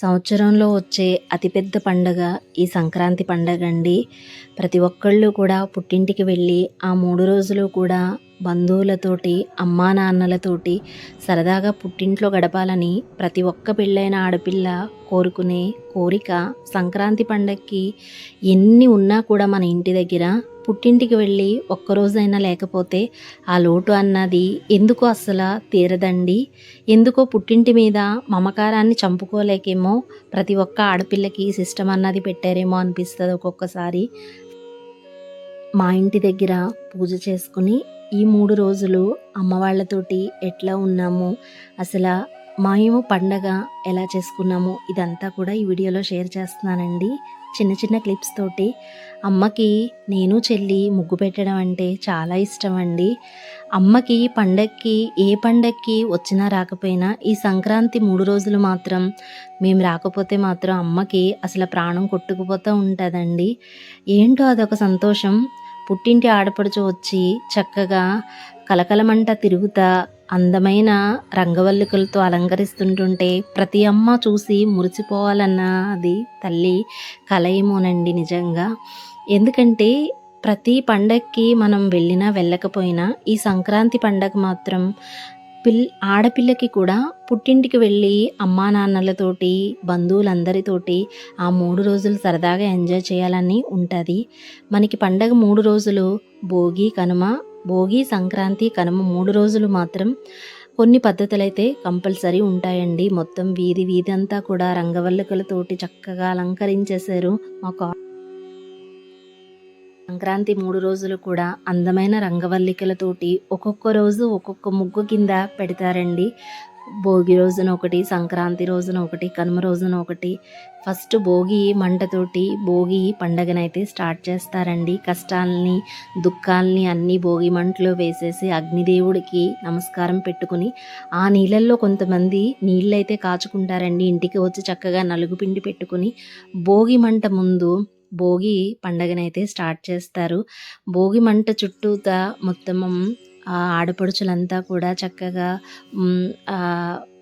సంవత్సరంలో వచ్చే అతిపెద్ద పండగ ఈ సంక్రాంతి పండగ అండి. ప్రతి ఒక్కళ్ళు కూడా పుట్టింటికి వెళ్ళి ఆ మూడు రోజులు కూడా బంధువులతోటి అమ్మా నాన్నలతోటి సరదాగా పుట్టింట్లో గడపాలని ప్రతి ఒక్క పెళ్ళైన ఆడపిల్ల కోరుకునే కోరిక సంక్రాంతి పండగకి ఎన్ని ఉన్నా కూడా మన ఇంటి దగ్గర పుట్టింటికి వెళ్ళి ఒక్కరోజైనా లేకపోతే ఆ లోటు అన్నది ఎందుకో అస్సలు తీరదండి. ఎందుకో పుట్టింటి మీద మమకారాన్ని చంపుకోలేకేమో ప్రతి ఒక్క ఆడపిల్లకి సిస్టమ్ అన్నది పెట్టారేమో అనిపిస్తుంది ఒక్కొక్కసారి. మా ఇంటి దగ్గర పూజ చేసుకుని ఈ మూడు రోజులు అమ్మ వాళ్ళతోటి ఎట్లా ఉన్నాము అసలు మేము పండగ ఎలా చేసుకున్నాము ఇదంతా కూడా ఈ వీడియోలో షేర్ చేస్తున్నానండి. చిన్న చిన్న క్లిప్స్ తోటి అమ్మకి నేను చెల్లి ముగ్గు పెట్టడం అంటే చాలా ఇష్టం అండి అమ్మకి పండక్కి ఏ పండక్కి వచ్చినా రాకపోయినా ఈ సంక్రాంతి మూడు రోజులు మాత్రం మేము రాకపోతే మాత్రం అమ్మకి అసలు ప్రాణం కొట్టుకుపోతూ ఉంటుందండి. ఏంటో అదొక సంతోషం. పుట్టింటి ఆడపడుచు వచ్చి చక్కగా కలకలమంట తిరుగుతా అందమైన రంగవల్లికలతో అలంకరిస్తుంటుంటే ప్రతి అమ్మ చూసి మురిచిపోవాలన్నది తల్లి కలయమోనండి నిజంగా. ఎందుకంటే ప్రతి పండక్కి మనం వెళ్ళినా వెళ్ళకపోయినా ఈ సంక్రాంతి పండగ మాత్రం పిల్ ఆడపిల్లకి కూడా పుట్టింటికి వెళ్ళి అమ్మా నాన్నలతోటి బంధువులందరితోటి ఆ మూడు రోజులు సరదాగా ఎంజాయ్ చేయాలని ఉంటుంది. మనకి పండగ మూడు రోజులు భోగి కనుమ భోగి సంక్రాంతి కనుమ మూడు రోజులు మాత్రం కొన్ని పద్ధతులు అయితే కంపల్సరీ ఉంటాయండి. మొత్తం వీధి వీధి అంతా కూడా రంగవల్లికలతోటి చక్కగా అలంకరించేశారు మాకు సంక్రాంతి మూడు రోజులు కూడా అందమైన రంగవల్లికలతోటి ఒక్కొక్క రోజు ఒక్కొక్క ముగ్గు కింద పెడతారండి. భోగి రోజున ఒకటి సంక్రాంతి రోజున ఒకటి కనుమ రోజున ఒకటి ఫస్ట్ భోగి మంటతోటి భోగి పండగనైతే స్టార్ట్ చేస్తారండి. కష్టాలని దుఃఖాలని అన్నీ భోగి మంటలో వేసేసి అగ్నిదేవుడికి నమస్కారం పెట్టుకుని ఆ నీళ్ళల్లో కొంతమంది నీళ్ళైతే కాచుకుంటారండి. ఇంటికి వచ్చి చక్కగా నలుగు పిండి పెట్టుకుని భోగి మంట ముందు భోగి పండగనైతే స్టార్ట్ చేస్తారు. భోగి మంట చుట్టూతా మొత్తం ఆడపడుచులంతా కూడా చక్కగా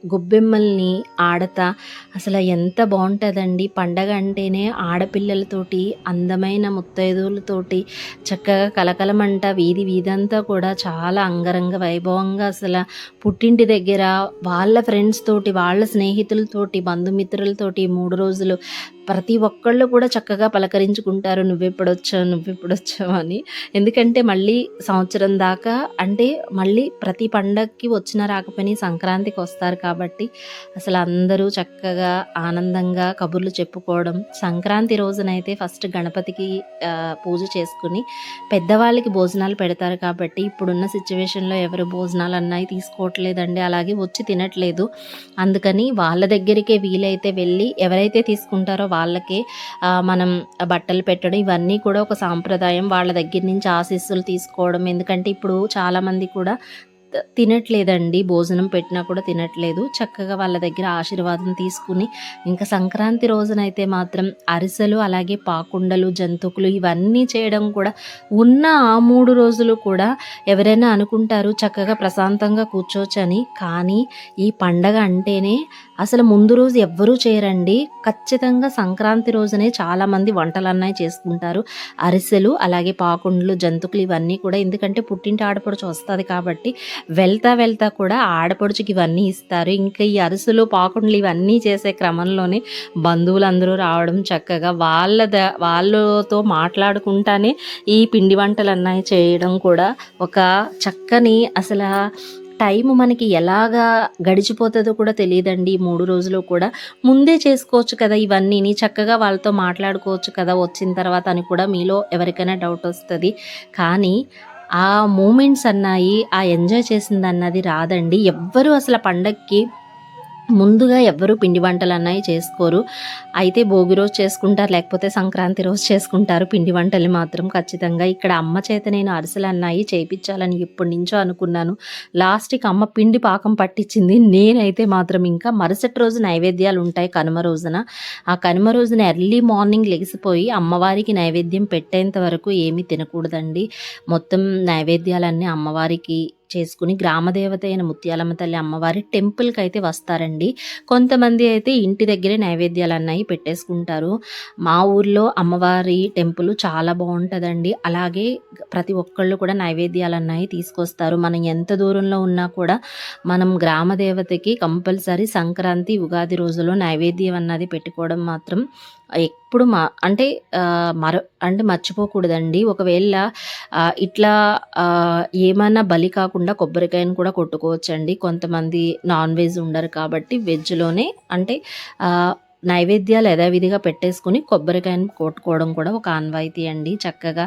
గొబ్బెమ్మల్ని ఆడతా. అసలు ఎంత బాగుంటుందండి. పండగ అంటేనే ఆడపిల్లలతోటి అందమైన ముత్తైదువులతోటి చక్కగా కలకలమంట వీధి వీధంతా కూడా చాలా అంగరంగ వైభవంగా అసలు పుట్టింటి దగ్గర వాళ్ళ ఫ్రెండ్స్ తోటి వాళ్ళ స్నేహితులతోటి బంధుమిత్రులతోటి మూడు రోజులు ప్రతి ఒక్కళ్ళు కూడా చక్కగా పలకరించుకుంటారు నువ్వెప్పుడొచ్చావు నువ్వెప్పుడొచ్చావు అని. ఎందుకంటే మళ్ళీ సంవత్సరం దాకా అంటే మళ్ళీ ప్రతి పండగకి వచ్చినా రాకపోయినా సంక్రాంతికి వస్తారు కాబట్టి అసలు అందరూ చక్కగా ఆనందంగా కబుర్లు చెప్పుకోవడం సంక్రాంతి రోజునైతే ఫస్ట్ గణపతికి పూజ చేసుకుని పెద్దవాళ్ళకి భోజనాలు పెడతారు కాబట్టి ఇప్పుడున్న సిచ్యువేషన్లో ఎవరు భోజనాలు అన్నాయి తీసుకోవట్లేదండి అలాగే వచ్చి తినట్లేదు. అందుకని వాళ్ళ దగ్గరికే వీలైతే వెళ్ళి ఎవరైతే తీసుకుంటారో వాళ్ళకి మనం బట్టలు పెట్టడం ఇవన్నీ కూడా ఒక సాంప్రదాయం. వాళ్ళ దగ్గర నుంచి ఆశీస్సులు తీసుకోవడం. ఎందుకంటే ఇప్పుడు చాలామంది కూడా తినట్లేదండి. భోజనం పెట్టినా కూడా తినట్లేదు. చక్కగా వాళ్ళ దగ్గర ఆశీర్వాదం తీసుకుని ఇంకా సంక్రాంతి రోజునైతే మాత్రం అరిసెలు అలాగే పాకుండలు జంతుకులు ఇవన్నీ చేయడం కూడా ఉన్న ఆ మూడు రోజులు కూడా ఎవరైనా అనుకుంటారు చక్కగా ప్రశాంతంగా కూర్చోవచ్చని. కానీ ఈ పండగ అంటేనే అసలు ముందు రోజు ఎవ్వరూ చేయరండి. ఖచ్చితంగా సంక్రాంతి రోజునే చాలామంది వంటలన్నాయి చేసుకుంటారు. అరిసెలు అలాగే పాకుండలు జంతుకులు ఇవన్నీ కూడా ఎందుకంటే పుట్టింటి ఆడపడుచు వస్తుంది కాబట్టి వెళ్తా వెళ్తా కూడా ఆడపడుచుకి ఇవన్నీ ఇస్తారు. ఇంకా ఈ అరిసెలు పాకుండలు ఇవన్నీ చేసే క్రమంలోనే బంధువులందరూ రావడం చక్కగా వాళ్ళ ద వాళ్ళతో మాట్లాడుకుంటానే ఈ పిండి వంటలు అన్నవి చేయడం కూడా ఒక చక్కని అసలు టైం మనకి ఎలాగా గడిచిపోతుందో కూడా తెలియదండి. మూడు రోజులు కూడా ముందే చేసుకోవచ్చు కదా ఇవన్నీ చక్కగా వాళ్ళతో మాట్లాడుకోవచ్చు కదా వచ్చిన తర్వాత అని కూడా మీలో ఎవరికైనా డౌట్ వస్తుంది. కానీ ఆ మూమెంట్స్ అన్నాయి ఆ ఎంజాయ్ చేసింది అన్నది రాదండి. ఎవ్వరూ అసలు పండక్కి ముందుగా ఎవ్వరు పిండి వంటలు అన్నవి చేసుకోరు. అయితే భోగి రోజు చేసుకుంటారు లేకపోతే సంక్రాంతి రోజు చేసుకుంటారు పిండి వంటలు మాత్రం ఖచ్చితంగా. ఇక్కడ అమ్మ చేత నేను అరిసెలు అన్నాయి చేయించాలని ఎప్పటి నుంచో అనుకున్నాను. లాస్ట్కి అమ్మ పిండి పాకం పట్టించింది. నేనైతే మాత్రం ఇంకా మరుసటి రోజు నైవేద్యాలు ఉంటాయి కనుమ రోజున. ఆ కనుమ రోజున ఎర్లీ మార్నింగ్ లెగిసిపోయి అమ్మవారికి నైవేద్యం పెట్టేంత వరకు ఏమీ తినకూడదండి. మొత్తం నైవేద్యాలన్నీ అమ్మవారికి చేసుకుని గ్రామదేవత అయిన ముత్యాలమ్మ తల్లి అమ్మవారి టెంపుల్కి అయితే వస్తారండి. కొంతమంది అయితే ఇంటి దగ్గరే నైవేద్యాలు అన్నవి పెట్టేసుకుంటారు. మా ఊర్లో అమ్మవారి టెంపుల్ చాలా బాగుంటుందండి. అలాగే ప్రతి ఒక్కళ్ళు కూడా నైవేద్యాలు అన్నవి తీసుకొస్తారు. మనం ఎంత దూరంలో ఉన్నా కూడా మనం గ్రామ దేవతకి కంపల్సరీ సంక్రాంతి ఉగాది రోజులో నైవేద్యం అన్నది పెట్టుకోవడం మాత్రం ఎప్పుడు మా అంటే మరో మర అంటే మర్చిపోకూడదండి. ఒకవేళ ఇట్లా ఏమైనా బలి కాకుండా కొబ్బరికాయను కూడా కొట్టుకోవచ్చండి. కొంతమంది నాన్ వెజ్ ఉండరు కాబట్టి వెజ్లోనే అంటే నైవేద్యాలు యథావిధిగా పెట్టేసుకుని కొబ్బరికాయను కొట్టుకోవడం కూడా ఒక ఆన్వాయితీ అండి. చక్కగా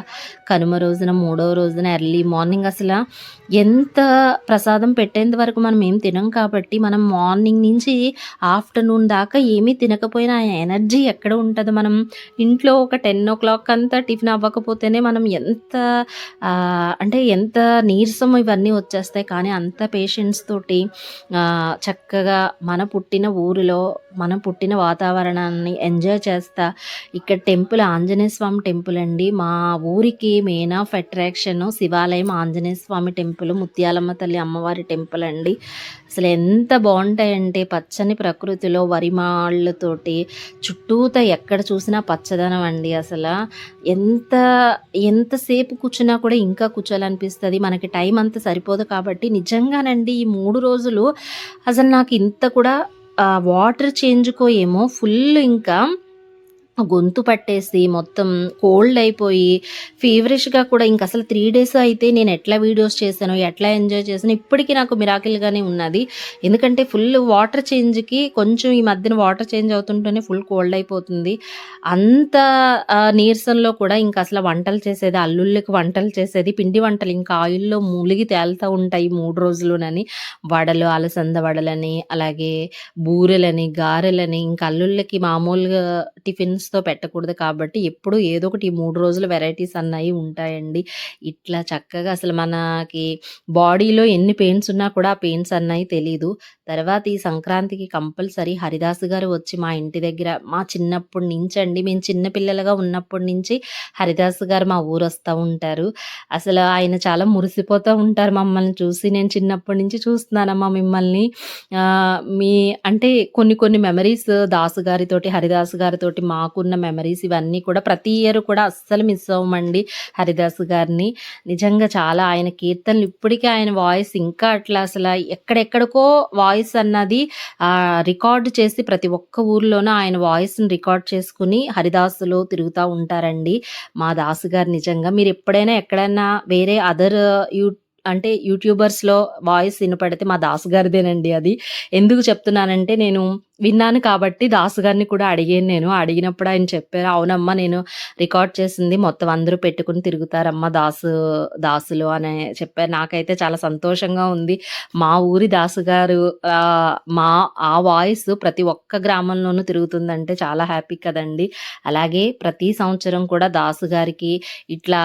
కనుమ రోజున మూడవ రోజున ఎర్లీ మార్నింగ్ అసలు ఎంత ప్రసాదం పెట్టేంత వరకు మనం ఏం తినం కాబట్టి మనం మార్నింగ్ నుంచి ఆఫ్టర్నూన్ దాకా ఏమీ తినకపోయినా ఆ ఎనర్జీ ఎక్కడ ఉంటుంది? మనం ఇంట్లో ఒక టెన్ ఓ క్లాక్ అంతా టిఫిన్ అవ్వకపోతేనే మనం ఎంత అంటే ఎంత నీరసం ఇవన్నీ వచ్చేస్తాయి. కానీ అంత పేషెంట్స్ తోటి చక్కగా మన పుట్టిన ఊరిలో మనం పుట్టిన వాతావరణాన్ని ఎంజాయ్ చేస్తా. ఇక్కడ టెంపుల్ ఆంజనేయ స్వామి టెంపుల్ అండి. మా ఊరికి మెయిన్ ఆఫ్ అట్రాక్షన్ శివాలయం ఆంజనేయ స్వామి టెంపుల్ ముత్యాలమ్మ తల్లి అమ్మవారి టెంపుల్ అండి. అసలు ఎంత బాగుంటాయంటే పచ్చని ప్రకృతిలో వరిమాళ్ళతోటి చుట్టూత ఎక్కడ చూసినా పచ్చదనం అండి అసలు. ఎంత ఎంతసేపు కూర్చున్నా కూడా ఇంకా కూర్చోాలనిపిస్తుంది మనకి టైం అంత సరిపోదు కాబట్టి నిజంగానండి ఈ మూడు రోజులు అసలు నాకు ఇంత కూడా వాటర్ చేంజ్కో ఏమో ఫుల్ ఇంకా గొంతు పట్టేసి మొత్తం కోల్డ్ అయిపోయి ఫీవరిష్గా కూడా ఇంక అసలు త్రీ డేస్ అయితే నేను ఎట్లా వీడియోస్ చేశాను ఎట్లా ఎంజాయ్ చేశాను ఇప్పటికీ నాకు మిరాకిల్గానే ఉన్నది. ఎందుకంటే ఫుల్ వాటర్ చేంజ్కి కొంచెం ఈ మధ్యన వాటర్ చేంజ్ అవుతుంటేనే ఫుల్ కోల్డ్ అయిపోతుంది. అంత నీరసంలో కూడా ఇంక అసలు వంటలు చేసేది అల్లుళ్ళకి వంటలు చేసేది పిండి వంటలు ఇంకా ఆయిల్లో మూలిగి తేలుతూ ఉంటాయి మూడు రోజులునని వడలు అలసంద వడలని అలాగే బూరెలని గారెలని ఇంకా అల్లుళ్ళకి మామూలుగా టిఫిన్స్ తో పెట్టకూడదు కాబట్టి ఎప్పుడు ఏదో ఒకటి ఈ మూడు రోజుల వెరైటీస్ అన్నవి ఉంటాయండి. ఇట్లా చక్కగా అసలు మనకి బాడీలో ఎన్ని పెయిన్స్ ఉన్నా కూడా ఆ పెయిన్స్ అన్నవి తెలీదు. తర్వాత ఈ సంక్రాంతికి కంపల్సరీ హరిదాస్ గారు వచ్చి మా ఇంటి దగ్గర మా చిన్నప్పటి నుంచి అండి మేము చిన్న పిల్లలుగా ఉన్నప్పటి నుంచి హరిదాస్ గారు మా ఊరు వస్తూ ఉంటారు. అసలు ఆయన చాలా మురిసిపోతూ ఉంటారు మమ్మల్ని చూసి. నేను చిన్నప్పటి నుంచి చూస్తున్నానమ్మా మిమ్మల్ని. మీ అంటే కొన్ని కొన్ని మెమరీస్ దాసు గారితోటి హరిదాస్ గారితోటి మాకున్న మెమరీస్ ఇవన్నీ కూడా ప్రతి ఇయర్ కూడా అస్సలు మిస్ అవ్వమండి హరిదాస్ గారిని. నిజంగా చాలా ఆయన కీర్తనలు ఇప్పటికీ ఆయన వాయిస్ ఇంకా అట్లా అసలు ఎక్కడెక్కడికో వాయిస్ అన్నది రికార్డ్ చేసి ప్రతి ఒక్క ఊర్లోనూ ఆయన వాయిస్ని రికార్డ్ చేసుకుని హరిదాసులు తిరుగుతూ ఉంటారండి మా దాసు గారు నిజంగా. మీరు ఎప్పుడైనా ఎక్కడైనా వేరే అదర్ యూ అంటే యూట్యూబర్స్లో వాయిస్ వినపడితే మా దాసు గారిదేనండి అది. ఎందుకు చెప్తున్నానంటే నేను విన్నాను కాబట్టి దాసు గారిని కూడా అడిగాను నేను. అడిగినప్పుడు ఆయన చెప్పారు అవునమ్మా నేను రికార్డ్ చేసింది మొత్తం అందరూ పెట్టుకుని తిరుగుతారమ్మా దాసు దాసులు అని చెప్పారు. నాకైతే చాలా సంతోషంగా ఉంది. మా ఊరి దాసు గారు మా ఆ వాయిస్ ప్రతి ఒక్క గ్రామంలోనూ తిరుగుతుందంటే చాలా హ్యాపీ కదండి. అలాగే ప్రతి సంవత్సరం కూడా దాసు గారికి ఇట్లా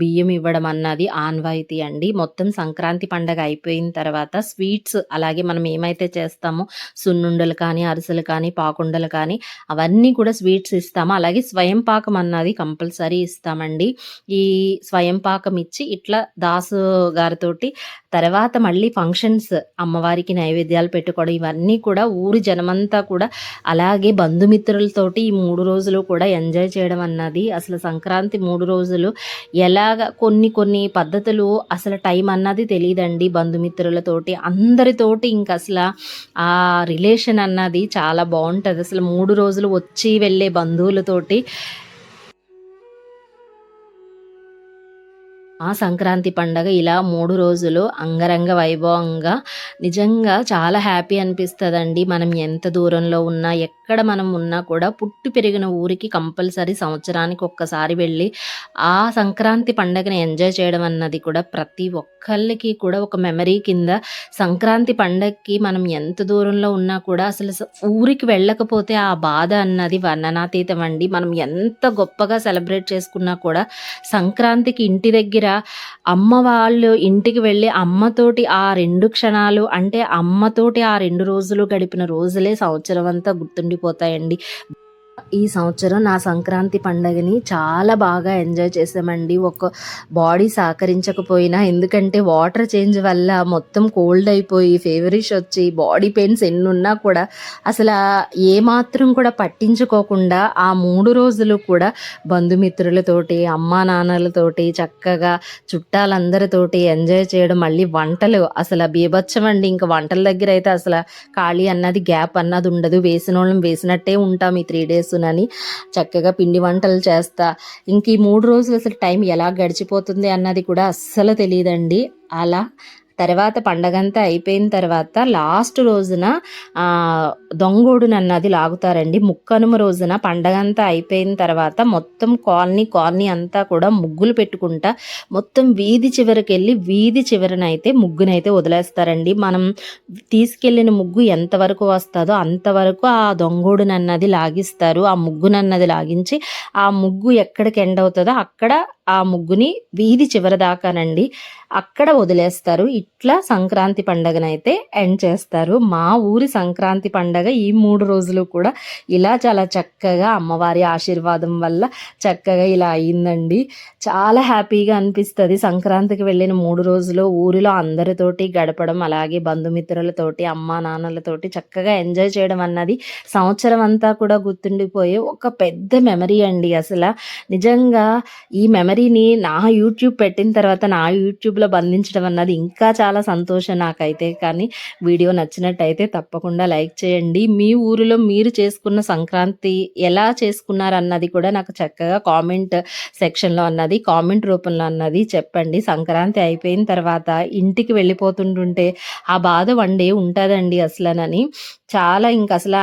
బియ్యం ఇవ్వడం అన్నది ఆన్వాయితీ అండి. మొత్తం సంక్రాంతి పండగ అయిపోయిన తర్వాత స్వీట్స్ అలాగే మనం ఏమైతే చేస్తామో సున్నుండలు కానీ అరిసెలు కానీ పాకుండలు కానీ అవన్నీ కూడా స్వీట్స్ ఇస్తాము. అలాగే స్వయం పాకం అన్నది కంపల్సరీ ఇస్తామండి. ఈ స్వయం పాకం ఇచ్చి ఇట్లా దాసు గారితోటి తర్వాత మళ్ళీ ఫంక్షన్స్ అమ్మవారికి నైవేద్యాలు పెట్టుకోవడం ఇవన్నీ కూడా ఊరి జనమంతా కూడా అలాగే బంధుమిత్రులతోటి ఈ మూడు రోజులు కూడా ఎంజాయ్ చేయడం అన్నది అసలు సంక్రాంతి మూడు రోజులు ఎలాగ కొన్ని కొన్ని పద్ధతులు అసలు టైం అన్నది తెలియదండి బంధుమిత్రులతోటి. అందరితోటి ఇంకా అసలు ఆ రిలేషన్ అన్నది చాలా బాగుంటుంది. అసలు మూడు రోజులు వచ్చి వెళ్ళే బంధువులతోటి ఆ సంక్రాంతి పండగ ఇలా మూడు రోజులు అంగరంగ వైభవంగా నిజంగా చాలా హ్యాపీ అనిపిస్తుందండి. మనం ఎంత దూరంలో ఉన్నా ఎక్కడ మనం ఉన్నా కూడా పుట్టి పెరిగిన ఊరికి కంపల్సరీ సంవత్సరానికి ఒక్కసారి వెళ్ళి ఆ సంక్రాంతి పండగని ఎంజాయ్ చేయడం అన్నది కూడా ప్రతి ఒక్కళ్ళకి కూడా ఒక మెమరీ కింద సంక్రాంతి పండగకి మనం ఎంత దూరంలో ఉన్నా కూడా అసలు ఊరికి వెళ్ళకపోతే ఆ బాధ అన్నది వర్ణనాతీతం అండి. మనం ఎంత గొప్పగా సెలబ్రేట్ చేసుకున్నా కూడా సంక్రాంతికి ఇంటి దగ్గర అమ్మ వాళ్ళు ఇంటికి వెళ్ళి అమ్మతోటి ఆ రెండు క్షణాలు అంటే అమ్మతోటి ఆ రెండు రోజులు గడిపిన రోజులే సంవత్సరం అంతా గుర్తుండిపోతాయండి. ఈ సంవత్సరం నా సంక్రాంతి పండగని చాలా బాగా ఎంజాయ్ చేసామండి ఒక బాడీ సహకరించకపోయినా ఎందుకంటే వాటర్ చేంజ్ వల్ల మొత్తం కోల్డ్ అయిపోయి ఫేవరిష్ వచ్చి బాడీ పెయిన్స్ ఎన్ని ఉన్నా కూడా అసలు ఏమాత్రం కూడా పట్టించుకోకుండా ఆ మూడు రోజులు కూడా బంధుమిత్రులతోటి అమ్మా నాన్నలతోటి చక్కగా చుట్టాలందరితోటి ఎంజాయ్ చేయడం మళ్ళీ వంటలు. అసలు బీభత్సం అండి. ఇంకా వంటల దగ్గర అయితే అసలు ఖాళీ అన్నది గ్యాప్ అన్నది ఉండదు. వేసిన వాళ్ళం వేసినట్టే ఉంటాం ఈ త్రీ డేస్ అని చక్కగా పిండి వంటలు చేస్తా. ఇంక ఈ మూడు రోజులు అసలు టైం ఎలా గడిచిపోతుంది అన్నది కూడా అస్సలు తెలియదండి. అలా తర్వాత పండగంతా అయిపోయిన తర్వాత లాస్ట్ రోజున ఆ, దొంగోడును అన్నది లాగుతారండి. ముక్కనుమ రోజున పండగంతా అయిపోయిన తర్వాత మొత్తం కాలనీ కాలనీ అంతా కూడా ముగ్గులు పెట్టుకుంటా మొత్తం వీధి చివరికి వెళ్ళి వీధి చివరనైతే ముగ్గునైతే వదిలేస్తారండి. మనం తీసుకెళ్ళిన ముగ్గు ఎంతవరకు వస్తుందో అంతవరకు ఆ దొంగోడునన్నది లాగిస్తారు. ఆ ముగ్గునన్నది లాగించి ఆ ముగ్గు ఎక్కడికి ఎండ్ అవుతుందో అక్కడ ఆ ముగ్గుని వీధి చివరి దాకానండి అక్కడ వదిలేస్తారు. ఇట్లా సంక్రాంతి పండగనైతే ఎండ్ చేస్తారు. మా ఊరి సంక్రాంతి పండగ ఈ మూడు రోజులు కూడా ఇలా చాలా చక్కగా అమ్మవారి ఆశీర్వాదం వల్ల చక్కగా ఇలా అయిందండి. చాలా హ్యాపీగా అనిపిస్తుంది. సంక్రాంతికి వెళ్ళిన మూడు రోజులు ఊరిలో అందరితోటి గడపడం అలాగే బంధుమిత్రులతోటి అమ్మా నాన్నలతోటి చక్కగా ఎంజాయ్ చేయడం అన్నది సంవత్సరం అంతా కూడా గుర్తుండిపోయే ఒక పెద్ద మెమరీ అండి అసలు. నిజంగా ఈ మెమరీ మెమరీని నా యూట్యూబ్ పెట్టిన తర్వాత నా యూట్యూబ్లో బంధించడం అన్నది ఇంకా చాలా సంతోషం నాకైతే. కానీ వీడియో నచ్చినట్టయితే తప్పకుండా లైక్ చేయండి. మీ ఊరిలో మీరు చేసుకున్న సంక్రాంతి ఎలా చేసుకున్నారు అన్నది కూడా నాకు చక్కగా కామెంట్ సెక్షన్లో అన్నది కామెంట్ రూపంలో అన్నది చెప్పండి. సంక్రాంతి అయిపోయిన తర్వాత ఇంటికి వెళ్ళిపోతుంటుంటే ఆ బాధ వన్ డే ఉంటుందండి అసలనని. చాలా ఇంక అసలు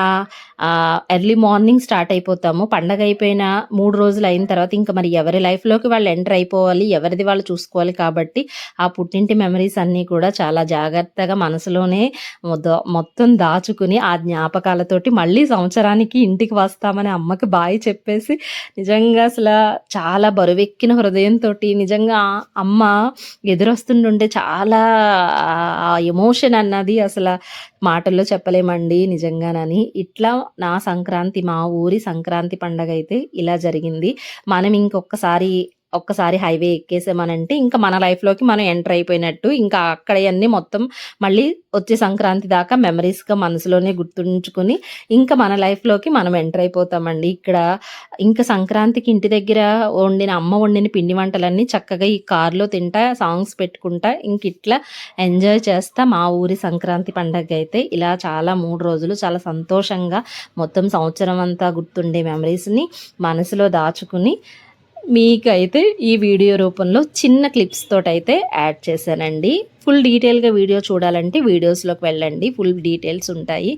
ఎర్లీ మార్నింగ్ స్టార్ట్ అయిపోతాము. పండగ అయిపోయిన మూడు రోజులు అయిన తర్వాత ఇంకా మరి ఎవరి లైఫ్లోకి వాళ్ళు ఎంటర్ అయిపోవాలి ఎవరిది వాళ్ళు చూసుకోవాలి కాబట్టి ఆ పుట్టింటి మెమరీస్ అన్నీ కూడా చాలా జాగ్రత్తగా మనసులోనే మొద- మొత్తం దాచుకుని ఆ జ్ఞాపకాలతోటి మళ్ళీ సంవత్సరానికి ఇంటికి వస్తామని అమ్మకి బాయి చెప్పేసి నిజంగా అసలు చాలా బరువెక్కిన హృదయంతో నిజంగా అమ్మ ఎదురొస్తుంటుంటే చాలా ఆ ఎమోషన్ అన్నది అసలు మాటల్లో చెప్పలేమండి. నిజంగానని. ఇట్లా నా సంక్రాంతి మా ఊరి సంక్రాంతి పండగ అయితే ఇలా జరిగింది. మనం ఇంకొకసారి ఒక్కసారి హైవే ఎక్కేసామనంటే ఇంకా మన లైఫ్లోకి మనం ఎంటర్ అయిపోయినట్టు ఇంకా అక్కడ మొత్తం మళ్ళీ వచ్చే సంక్రాంతి దాకా మెమరీస్గా మనసులోనే గుర్తుంచుకుని ఇంకా మన లైఫ్లోకి మనం ఎంటర్ అయిపోతామండి. ఇక్కడ ఇంకా సంక్రాంతికి ఇంటి దగ్గర వండిన అమ్మ వండిన పిండి వంటలన్నీ చక్కగా ఈ కారులో తింటా సాంగ్స్ పెట్టుకుంటా ఇంక ఇట్లా ఎంజాయ్ చేస్తా మా ఊరి సంక్రాంతి పండగ అయితే. ఇలా చాలా మూడు రోజులు చాలా సంతోషంగా మొత్తం సంవత్సరం అంతా గుర్తుండే మెమరీస్ని మనసులో దాచుకుని మీకైతే ఈ వీడియో రూపంలో చిన్న క్లిప్స్ తోటైతే యాడ్ చేశానండి. ఫుల్ డీటెయిల్గా వీడియో చూడాలంటే వీడియోస్లోకి వెళ్ళండి. ఫుల్ డీటెయిల్స్ ఉంటాయి.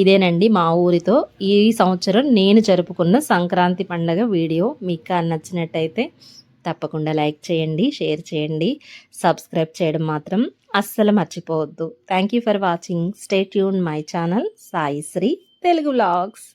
ఇదేనండి మా ఊరితో. ఈ సంవత్సరం నేను జరుపుకున్న సంక్రాంతి పండగ వీడియో. మీకు నచ్చినట్టయితే తప్పకుండా లైక్ చేయండి షేర్ చేయండి సబ్స్క్రైబ్ చేయడం మాత్రం అస్సలు మర్చిపోవద్దు. Thank you for watching stay tune my channel Saisri Telugu vlogs